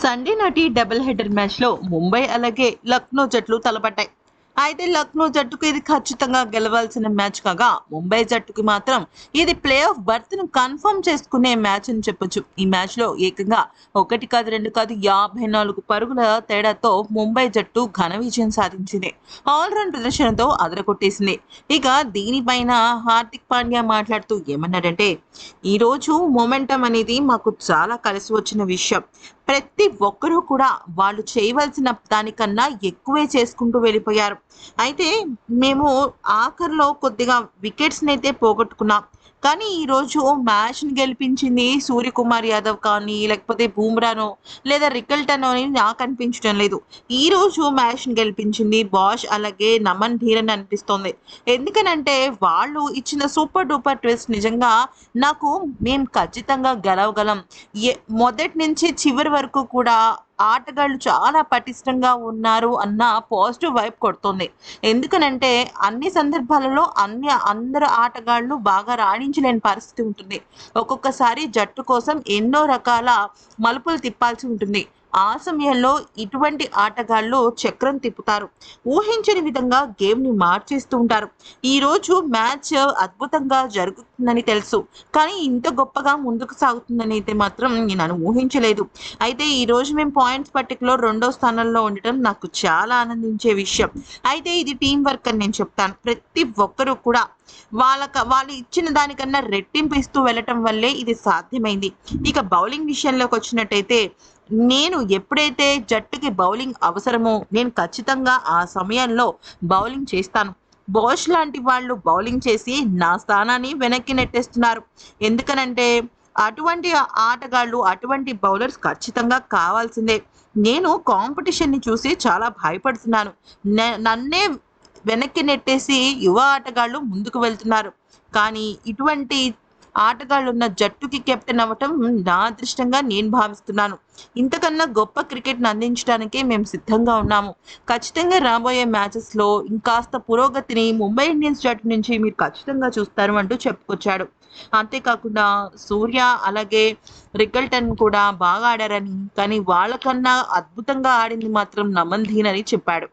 Sunday నాటి double header మ్యాచ్లో ముంబై అలాగే లక్నో జట్లు తలపడ్డాయి అయితే లక్నో జట్టుకు ఇది ఖచ్చితంగా గెలవాల్సిన మ్యాచ్ కాగా ముంబై జట్టుకి మాత్రం ఇది ప్లే ఆఫ్ బర్త్ను కన్ఫర్మ్ చేసుకునే మ్యాచ్ అని చెప్పొచ్చు. ఈ మ్యాచ్లో ఏకంగా ఒకటి కాదు రెండు కాదు యాభై నాలుగు పరుగుల తేడాతో ముంబై జట్టు ఘన విజయం సాధించింది. ఆల్రౌండ్ ప్రదర్శనతో అదరగొట్టేసింది. ఇక దీనిపైన హార్దిక్ పాండ్యా మాట్లాడుతూ ఏమన్నాడంటే ఈరోజు మొమెంటం అనేది మాకు చాలా కలిసి వచ్చిన విషయం. ప్రతి ఒక్కరూ కూడా వాళ్ళు చేయవలసిన దానికన్నా ఎక్కువే చేసుకుంటూ వెళ్ళిపోయారు. అయితే మేము ఆఖరిలో కొద్దిగా వికెట్స్ని అయితే పోగొట్టుకున్నాం. కానీ ఈరోజు మ్యాచ్ని గెలిపించింది సూర్యకుమార్ యాదవ్ కానీ లేకపోతే బూమ్రానో లేదా రికల్టనో అని నాకు అనిపించడం లేదు. ఈ రోజు మ్యాచ్ని గెలిపించింది బాష్ అలాగే నమన్ ధీరన్ అనిపిస్తోంది. ఎందుకనంటే వాళ్ళు ఇచ్చిన సూపర్ డూపర్ ట్విస్ట్ నిజంగా నాకు మేము ఖచ్చితంగా గెలవగలం. ఏ మొదటి నుంచి చివరి వరకు కూడా ఆటగాళ్ళు చాలా పటిష్టంగా ఉన్నారు అన్న పాజిటివ్ వైబ్ కొడుతుంది. ఎందుకనంటే అన్ని సందర్భాలలో అన్ని అందరు ఆటగాళ్ళు బాగా రాణించలేని పరిస్థితి ఉంటుంది. ఒక్కొక్కసారి జట్టు కోసం ఎన్నో రకాల మలుపులు తిప్పాల్సి ఉంటుంది. ఆ సమయంలో ఇటువంటి ఆటగాళ్ళు చక్రం తిప్పుతారు. ఊహించని విధంగా గేమ్ని మార్చేస్తూ ఉంటారు. ఈరోజు మ్యాచ్ అద్భుతంగా జరుగుతుందని తెలుసు. కానీ ఇంత గొప్పగా ముందుకు సాగుతుందని అయితే మాత్రం నేను ఊహించలేదు. అయితే ఈ రోజు మేము పాయింట్స్ పట్టికలో రెండో స్థానంలో ఉండటం నాకు చాలా ఆనందించే విషయం. అయితే ఇది టీం వర్క్ అని నేను చెప్తాను. ప్రతి ఒక్కరూ కూడా వాళ్ళక వాళ్ళు ఇచ్చిన దానికన్నా రెట్టింపు ఇస్తూ వెళ్ళటం వల్లే ఇది సాధ్యమైంది. ఇక బౌలింగ్ విషయంలోకి వచ్చినట్టయితే నేను ఎప్పుడైతే జట్టుకి బౌలింగ్ అవసరమో నేను ఖచ్చితంగా ఆ సమయంలో బౌలింగ్ చేస్తాను. బోష్ లాంటి వాళ్ళు బౌలింగ్ చేసి నా స్థానాన్ని వెనక్కి నెట్టేస్తున్నారు. ఎందుకనంటే అటువంటి ఆటగాళ్ళు అటువంటి బౌలర్స్ ఖచ్చితంగా కావాల్సిందే. నేను కాంపిటీషన్ని చూసి చాలా భయపడుతున్నాను. నన్నే వెనక్కి నెట్టేసి యువ ఆటగాళ్ళు ముందుకు వెళ్తున్నారు. కానీ ఇటువంటి ఆటగాళ్ళు ఉన్న జట్టుకి కెప్టెన్ అవ్వటం నా అదృష్టంగా నేను భావిస్తున్నాను. ఇంతకన్నా గొప్ప క్రికెట్ను అందించడానికే మేము సిద్ధంగా ఉన్నాము. ఖచ్చితంగా రాబోయే మ్యాచెస్లో ఇంకాస్త పురోగతిని ముంబై ఇండియన్స్ జట్టు నుంచి మీరు ఖచ్చితంగా చూస్తారు అంటూ చెప్పుకొచ్చాడు. అంతేకాకుండా సూర్య అలాగే రికల్టన్ కూడా బాగా ఆడారని కానీ వాళ్ళకన్నా అద్భుతంగా ఆడింది మాత్రం నమన్ ధీన్ అని చెప్పాడు.